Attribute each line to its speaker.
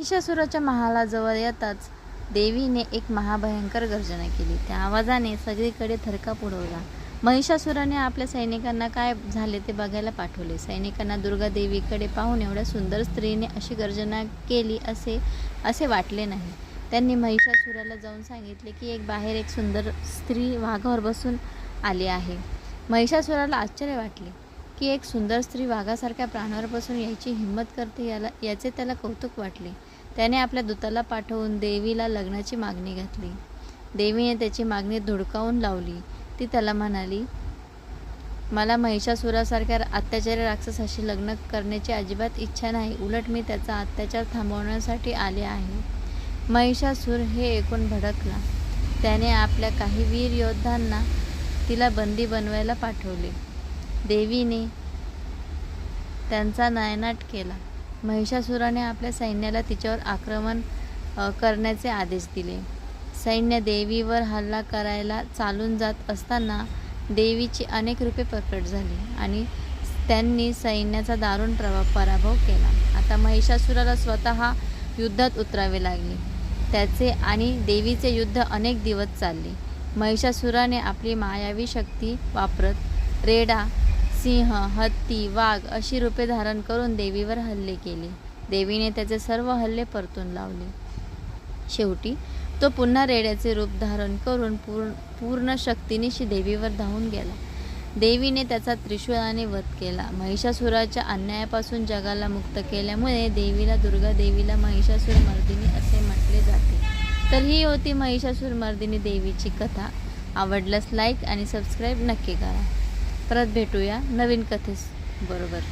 Speaker 1: महिषासुराच्या महालाजवळ येताच देवीने एक महाभयंकर गर्जना केली. त्या आवाजाने सगळीकडे थरकाप उडवला. महिषासुराने आपल्या सैनिकांना काय झाले ते बघायला पाठवले. सैनिकांना दुर्गा देवीकडे पाहून एवढ्या सुंदर स्त्रीने अशी गर्जना केली असे असे वाटले नाही. त्यांनी महिषासुराला जाऊन सांगितले की एक बाहेर एक सुंदर स्त्री वाघावर बसून आली आहे. महिषासुराला आश्चर्य वाटले. की एक सुंदर स्त्री वाघासारख्या प्राण्यावर बसून यायची हिंमत करते याला याचे त्याला कौतुक वाटले. त्याने आपल्या दूताला पाठवून देवीला लग्नाची मागणी घातली. देवीने त्याची मागणी धुडकावून लावली. ती त्याला म्हणाली मला महिषासुरासारख्या अत्याचारी राक्षसाशी लग्न करण्याची अजिबात इच्छा नाही. उलट मी त्याचा अत्याचार थांबवण्यासाठी आले आहे. महिषासूर हे ऐकून भडकला. त्याने आपल्या काही वीर योद्धांना तिला बंदी बनवायला पाठवले. देवीने त्यांचा नायनाट केला. महिषासुराने आपल्या सैन्याला तिच्यावर आक्रमण करण्याचे आदेश दिले. सैन्य देवीवर हल्ला करायला चालून जात असताना देवीची अनेक रूपे प्रकट झाली आणि त्यांनी सैन्याचा दारुण प्रभाव पराभव केला. आता महिषासुराला स्वतः युद्धात उतरावे लागले. त्याचे आणि देवीचे युद्ध अनेक दिवस चालले. महिषासुराने आपली मायावी शक्ती वापरत रेडा सिंह हत्ती वाघ अशी रूपे धारण करून देवीवर हल्ले केले. देवीने त्याचे सर्व हल्ले परतून लावले. शेवटी तो पुन्हा रेड्याचे रूप धारण करून पूर्ण पूर्ण शक्तीनिशी देवीवर धावून गेला. देवीने त्याचा त्रिशूळाने वध केला. महिषासुराच्या अन्यायापासून जगाला मुक्त केल्यामुळे देवीला दुर्गा देवीला महिषासूर मर्दिनी असे म्हटले जाते. तर ही होती महिषासूर मर्दिनी देवीची कथा. आवडल्यास लाईक आणि सबस्क्राईब नक्की करा. परत भेटूया. नवीन कथेस. बरोबर.